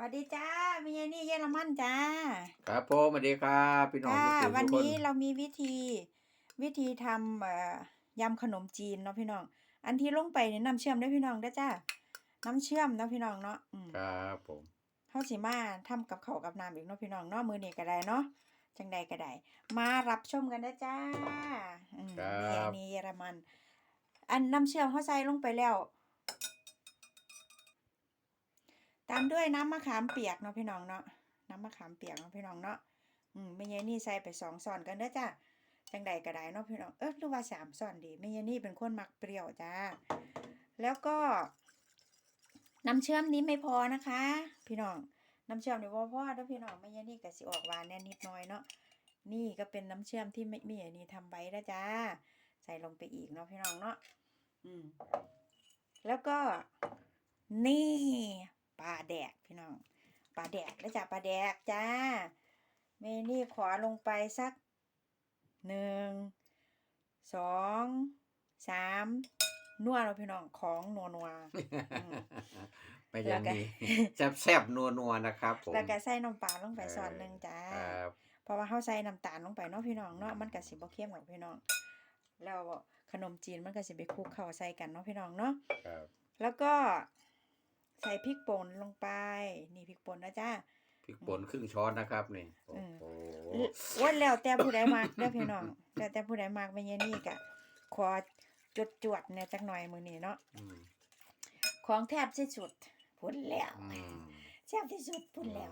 สวัสดีจ้ามียายนี่เยอรมันจ้า ครับผมสวัสดีครับพี่น้องค่ะทุกวันทุกนี้เรามีวิธีวิธีทำเอ่อยำขนมจีนเนาะพี่น้อง อันที่ลงไปเนี่ยน้ำเชื่อมได้อพี่น้องได้อจ้า น้ำเชื่อมเนาะพี่น้องเนาะอืมครับผมเฮาสิมาทำกับข้าวกับน้ำอีกเนาะพี่น้องเนาะมื้อนี้ก็ได้เนาะจังใดก็ได้ มารับชมกันได้อจ้าอืมนี่อันนี้เยอรมัน อันน้ำเชื่อมเฮาใส่ลงไปแล้ว ตามด้วยน้ำมะขามเปียกเนาะพี่น้องเนาะน้ำมะขามเปียกเนาะพี่น้องเนาะอืมแม่ยายนี่ใส่ไปสองช้อนกันเด้อจ้าจังใดก็ได้เนาะพี่น้องเออหรือว่าสามช้อนดีแม่ยายนี่เป็นคนมักเปรี้ยวจ้าแล้วก็ น้ำเชื่อมนี้ไม่พอนะคะ พี่น้องน้ำเชื่อมนี่บ่พอเด้อพี่น้องแม่ยายนี่ก็สิออกหวานแน่นิดหน่อยเนาะนี่ก็เป็นน้ำเชื่อมที่แม่แม่ยายนี่ทำไว้แล้วจ้าใส่ลงไปอีกเนาะพี่น้องเนาะอืมแล้วก็นี่ปลาแดกพี่น้อง ปลาแดกแล้วจ้ะปลาแดกจ้าเมนี่ขวาลงไปสักหนึ่งสองสามนัวเราะพี่น้องของนัวนัวๆอืมไม่ยังแล้วก็มีแซ่บแซ่บนัวนัวๆนะครับผมแล้วก็ใส่น้ำปลาลงไปเออส่วนหนึ่งจ้าครับเพราะว่าเขาใส่น้ำตาลลงไปเนาะพี่น้องเนาะมันก็สิบ่เค็มหรอกพี่น้อง แล้วขนมจีนมันก็สิไปคลุกเข้าใส่กันเนาะพี่น้องเนาะครับแล้วก็ ใส่พริกป่นลงไป นี่พริกป่นนะจ้าพริกป่นครึ่งช้อนนะครับนี่โอ้อืมโหว่าแล้วแต่ผู้ใดมักเด้อพี่น้องแล้วแต่ผู้ใดมักไม่เยนี่กะขอจดจวดๆเนี่ยจักหน่อยมื้อนี้เนาะอืมของแทบที่สุดพุ่นแล้วอืมแซ่บที่สุดพุ่นแล้ว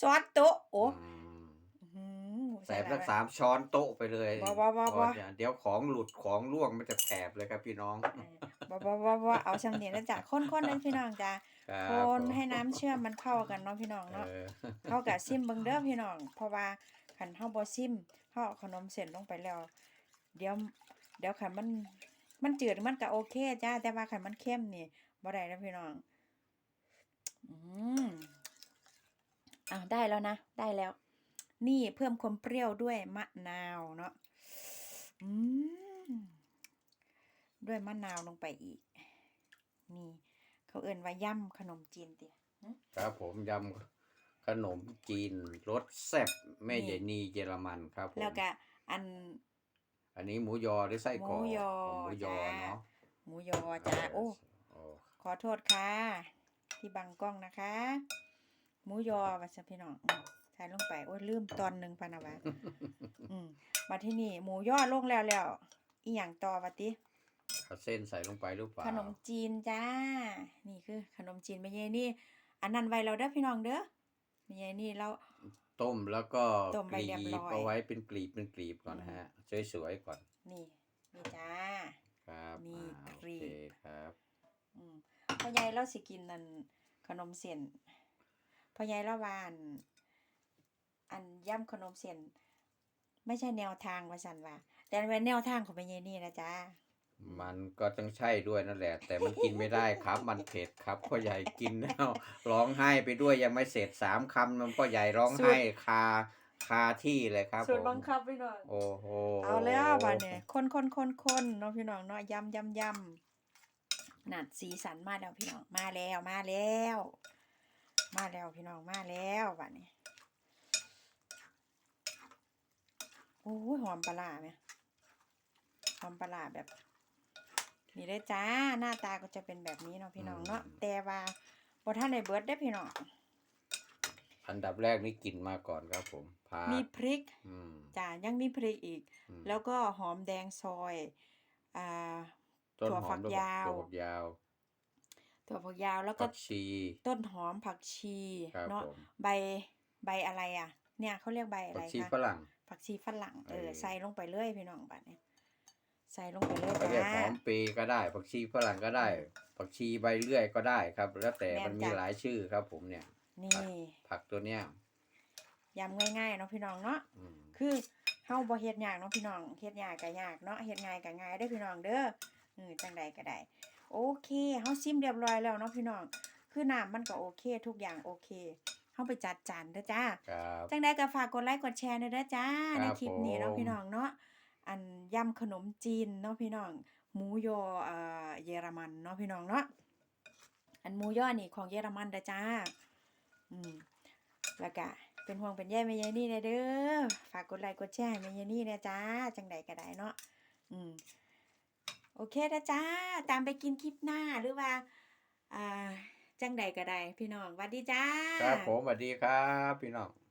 ซอสโต๊ะโอ้อืมอื้อหือใส่หสัลายกสามช้อนโต๊ะไปเลยบ่บ่บ่บ่เพราะเดี๋ยวของหลุดของล่วงมันจะแถบเลยครับพี่น้องเออบ่บ่บ่บ่เอาสำเนียงแล้วจ้ะคนๆนั่นพี่น้องจ้ะ ครับคนผมให้น้ำเชื่อมมันเข้ากันเนาะพี่น้องเนาะ เออ เขากะซิมเบิ่งเด้อพี่น้อง เพราะว่าคันเฮาบ่ซิมเฮาเอาขนมเส้นลงไปแล้ว เดี๋ยว เดี๋ยวคันมัน มันจืดมันก็โอเคจ้า แต่ว่าคันมันเค็มนี่บ่ได้นะพี่น้อง อืมอะได้แล้วนะ ได้แล้ว นี่เพิ่มความเปรี้ยวด้วยมะนาวเนาะ อืม ด้วยมะนาวลงไปอีก นี่ เขาเอิ้นว่าย่ำขนมจีนติครับผมยำขนมจีนรสแซ่บแม่นี่ใหญ่นีเยอรมันครับผมแล้วก็อัน อันนี้หมูยอหรือไส้กรอกหมูยอหมูยอจ้าเนาะหมูยอจ้าโอ้โอ้ขอโทษค่ะ ที่บังกล้องนะคะ หมูยอว่าซะพี่น้องอืมใส่ลงไปโอ้ยลืมตอนหนึ่งพะนะวะอืมมาที่นี่หมูยอลงแล้วแล้วอีหยังต่อวะติ เอาเส้นใส่ลงไปหรือเปล่าขนมจีนจ้า นี่คือ ขนมจีนไม่ใช่นี่ อันนั้นไว้เราเด้อพี่น้องเด้อไม่ใช่นี่เรา ต้มแล้วก็ต้มกไปรีเรียบร้อยบเอาไว้เป็นกลีบเป็นกลีบก่อนนะฮะสวยๆก่อนนี่นี่จ้า ครับนี่อ่ากรีโอบเคครับอืมพ่อใหญ่เราสิกินนั่นขนมเส้นพ่อใหญ่ละวาอันอันย่ำขนมเส้นไม่ใช่แนวทางว่าสันว่าแต่เป็นแนวทางของแม่ใหญ่นี่นะจ๊ะ มันก็ต้องใช่ด้วยนั่นแหละ แต่มันกินไม่ได้ครับ มันเผ็ดครับพ่อใหญ่กินแล้วร้องไห้ไปด้วยยังไม่เสร็จสามคำมันพ่อใหญ่ร้องไห้คาคาที่เลยครับสูตรผมบังคับพี่น้องโอ้โหเอาแล้วบัดเนี่ยคนคนคนคนเนาะพี่น้องเนาะยำยำยำนัดสีสันมาแล้วพี่น้องมาแล้วมาแล้ว มาแล้วพี่น้องมาแล้วบัดนี้โอ้ยหอมปลาร้าไหมหอมปลาร้าแบบ นี่เลยจ้าหน้าตาก็จะเป็นแบบนี้เนาะพี่น้องเนาะแต่ว่าบ่ท่านในเบิร์ดได้อพี่น้องอันดับแรกนี่กินมาก่อนครับผมพามีพริกอืมจ้ายังมีพริกอีกอืมแล้วก็หอมแดงซอยอ่าต้นถั่วหอฝัมกด้วยยาวถั่วฝักยาวถั่วฝักยาวแล้วก็ผักชีต้นหอมผักชีครับเนาะผมใบใบอะไรอะ เนี่ยเขาเรียกใบอะผัไรกชีคะฝรั่งผักชีฝรั่งเออเออใส่ลงไปเลยพี่น้องบัดนี้ ใส่ลงไปเลยเขาเรียกจ้าหอมปีก็ได้ผักชีฝรั่งก็ได้ผักชีใบเลื่อยก็ได้ครับ แล้วแต่แม่นมันมีจ้ะหลายชื่อครับ ผมเนี่ย นี่ผักตัวเนี้ยยำง่ายๆเนาะพี่น้องเนาะ อืม คือเฮาบ่เฮ็ดยากเนาะพี่น้องเฮ็ดยากก็ยากเนาะเฮ็ดง่ายก็ง่ายได้อพี่น้องเด้อเออจังใดก็ได้ โอเคเฮาซิมเรียบร้อยแล้วเนาะพี่น้อง คือน้ำมันก็โอเค ทุกอย่างโอเคเฮาไปจัดจานเด้อจ้า ครับ จังใดก็ฝากกดไลค์กดแชร์หน่อยเด้อจ้าครับในคลิปนี้เนาะผมพี่น้องเนาะ อันยำขนมจีนเนาะพี่น้อง หมูยอเอ่อเยอรมันเนาะพี่น้องเนาะ อันหมูยอนี่ของเยอรมันเดจ้า อืมแล้วก็เป็นห่วงเป็นใยแม่ยายนี่นะเด้อ ฝากกดไลค์กดแชร์ให้แม่ยายนี่นะจ้า จังใดก็ได้เนาะ อืม โอเคนะจ้า ตามไปกินคลิปหน้าหรือว่า อ่า จังใดก็ได้พี่น้องหวัดดีจ้า ครับผมสวัสดีครับ พี่น้อง